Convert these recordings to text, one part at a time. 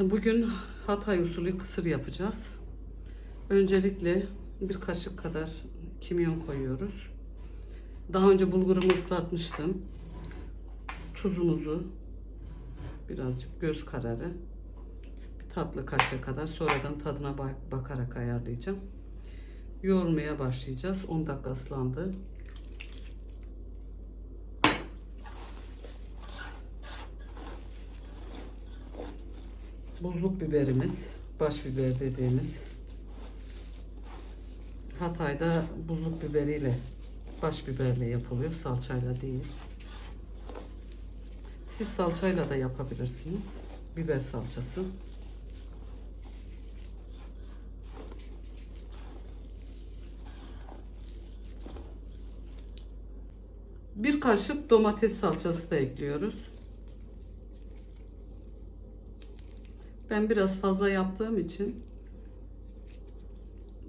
Bugün Hatay usulü kısır yapacağız. Öncelikle bir kaşık kadar kimyon koyuyoruz. Daha önce bulgurumu ıslatmıştım. Tuzumuzu birazcık göz kararı bir tatlı kaşığı kadar sonradan tadına bak- bakarak ayarlayacağım. Yoğurmaya başlayacağız. 10 dakika ıslandı. Buzluk biberimiz, baş biber dediğimiz. Hatay'da buzluk biberiyle, baş biberle yapılıyor, salçayla değil. Siz salçayla da yapabilirsiniz. Biber salçası. Bir kaşık domates salçası da ekliyoruz. Ben biraz fazla yaptığım için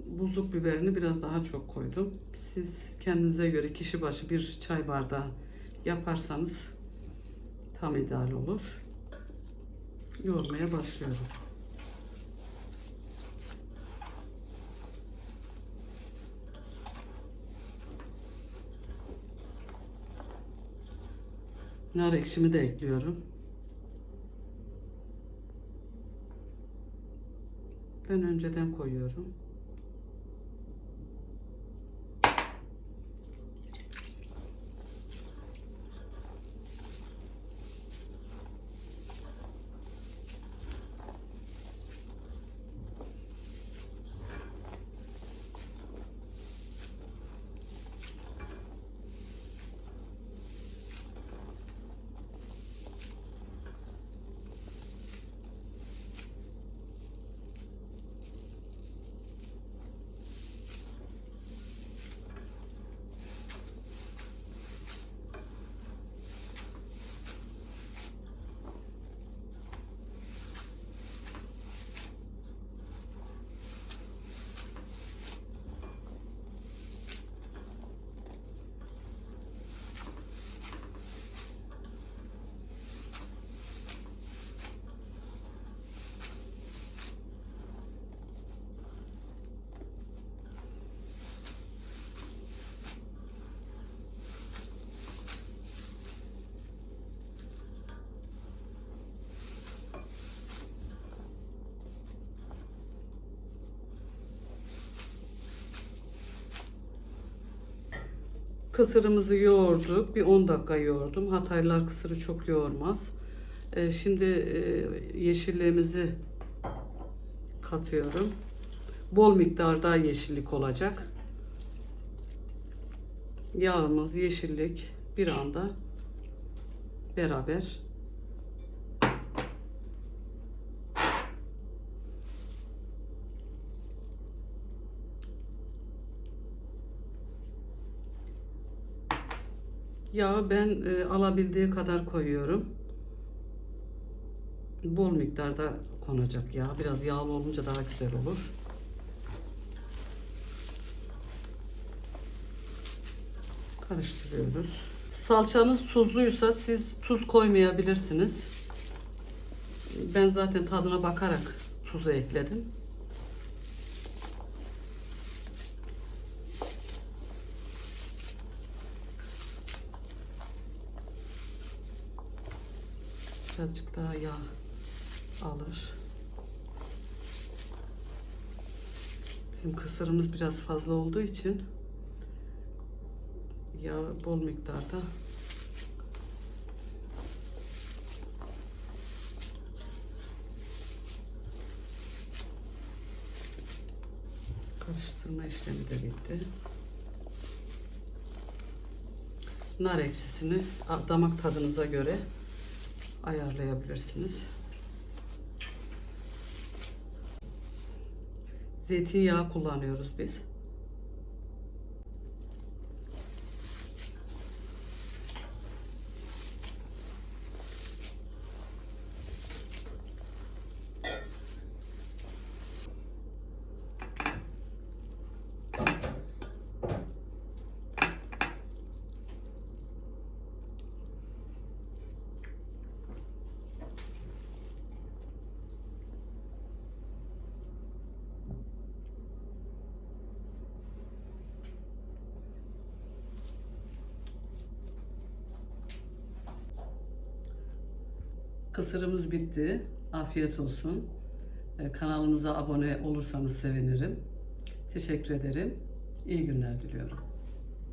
buzluk biberini biraz daha çok koydum. Siz kendinize göre kişi başı bir çay bardağı yaparsanız tam ideal olur. Yoğurmaya başlıyorum. Nar ekşimi de ekliyorum. Ben önceden koyuyorum. Kısırımızı yoğurduk. Bir 10 dakika yoğurdum. Hataylılar kısırı çok yoğurmaz. Ee, şimdi e, yeşilliğimizi katıyorum. Bol miktarda yeşillik olacak. Yağımız, yeşillik bir anda beraber Yağı ben e, alabildiği kadar koyuyorum. Bol miktarda konacak yağ. Biraz yağlı olunca daha güzel olur. Karıştırıyoruz. Salçanız tuzluysa siz tuz koymayabilirsiniz. Ben zaten tadına bakarak tuzu ekledim. Birazcık daha yağ alır. Bizim kısırımız biraz fazla olduğu için yağ bol miktarda karıştırma işlemi de bitti. Nar ekşisini damak tadınıza göre ayarlayabilirsiniz. Zeytinyağı kullanıyoruz biz. Kısırımız bitti. Afiyet olsun. Ee, Kanalımıza abone olursanız sevinirim. Teşekkür ederim. İyi günler diliyorum.